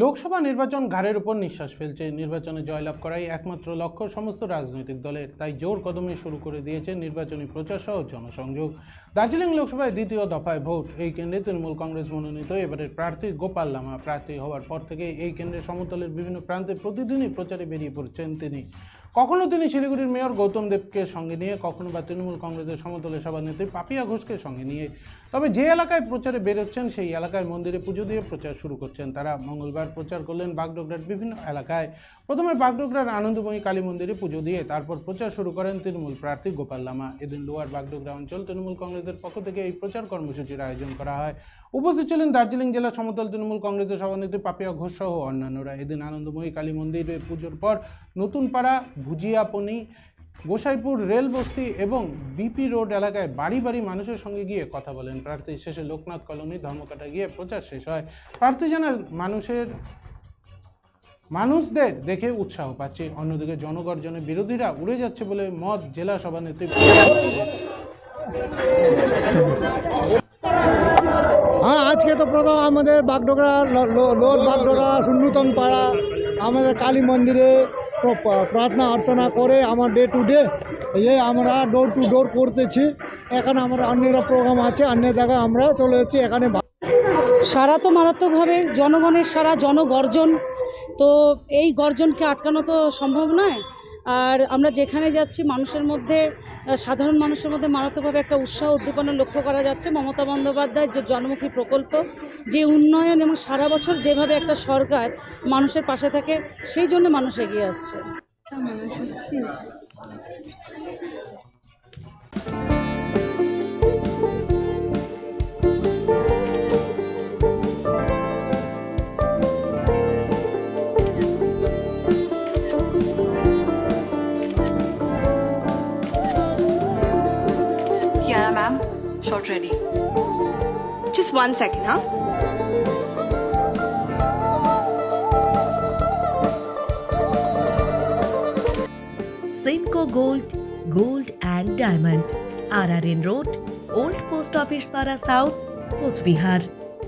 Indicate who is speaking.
Speaker 1: লোকসভা নির্বাচন ঘাড়ের উপর নিঃশ্বাস ফেলছে। নির্বাচনে জয়লাভ করাই একমাত্র লক্ষ্য সমস্ত রাজনৈতিক দলের। তাই জোর কদমে শুরু করে দিয়েছে নির্বাচনী প্রচার সহ জনসংযোগ। দার্জিলিং লোকসভায় দ্বিতীয় দফায় ভোট। এই কেন্দ্রে তৃণমূল কংগ্রেস মনোনীত এবারের প্রার্থী গোপাল লামা। প্রার্থী হওয়ার পর থেকে এই কেন্দ্রের সমতলের বিভিন্ন প্রান্তে প্রতিদিনই প্রচারে বেরিয়ে পড়ছেন তিনি। কখনো তিনি শিলিগুড়ির মেয়র গৌতম দেবকে সঙ্গে নিয়ে, কখনো বা তৃণমূল কংগ্রেসের সমতলের সভানেত্রী পাপিয়া ঘোষকে সঙ্গে নিয়ে। তবে যে এলাকায় প্রচারে বেরোচ্ছেন, সেই এলাকায় মন্দিরে পুজো দিয়ে প্রচার শুরু করছেন তারা। মঙ্গলবার প্রচার করলেন বাগডোগরার বিভিন্ন এলাকায়। প্রথমে বাগডোগরার আনন্দময়ী কালী মন্দিরে পুজো দিয়ে, তারপর প্রচার শুরু করেন তৃণমূল প্রার্থী গোপাল লামা। এদিন লোয়ার বাগডোগরা অঞ্চল তৃণমূল কংগ্রেসের পক্ষ থেকে এই প্রচার কর্মসূচির আয়োজন করা হয়। উপস্থিত ছিলেন দার্জিলিং জেলা সমতল তৃণমূল কংগ্রেসের সভানেত্রী পাপিয়া ঘোষ সহ অন্যান্যরা। এদিন আনন্দময়ী কালী মন্দিরে পুজোর পর নতুনপাড়া ভুজিয়াপনি গোসাইপুর রেল বস্তি এবং বিপি রোড এলাকায় বাড়ি বাড়ি মানুষের সঙ্গে গিয়ে কথা বলেন। প্রার্থী শেষে লোকনাথ কলোনি ধর্মকাটা গিয়ে প্রচার শেষ হয়। প্রার্থী জানান মানুষের, মানুষদের দেখে উৎসাহ পাচ্ছে। অন্যদিকে জনগর্জনে বিরোধীরা উড়ে যাচ্ছে বলে মত জেলা সভানেত্রী
Speaker 2: হ্যাঁ আজকে তো প্রথম আমাদের বাগডোগরা লোড বাগডোগরা সুন্নতন পাড়া আমাদের কালী মন্দিরে প্রার্থনা অর্চনা করে আমার ডে টু ডে এই আমরা ডোর টু ডোর করতেছি। এখানে আমরা অন্যরা প্রোগ্রাম আছে, অন্য জায়গায় আমরা চলে যাচ্ছি, এখানে
Speaker 3: সারা তো মারাত্মকভাবে জনগণের সারা জনগর্জন। তো এই গর্জনকে আটকানো তো সম্ভব নয়। আর আমরা যেখানে যাচ্ছি, মানুষের মধ্যে সাধারণ মানুষের মধ্যে মারাত্মকভাবে একটা উৎসাহ উদ্দীপনা লক্ষ্য করা যাচ্ছে। মমতা বন্দ্যোপাধ্যায়ের যে জনমুখী প্রকল্প যে উন্নয়ন এবং সারা বছর যেভাবে একটা সরকার মানুষের পাশে থাকে, সেই জন্য মানুষ এগিয়ে আসছে
Speaker 4: shot ready.
Speaker 5: Just one second, huh?
Speaker 6: Simco Gold, Gold and Diamond. RRN Road, Old Post Office Para South, Bihar.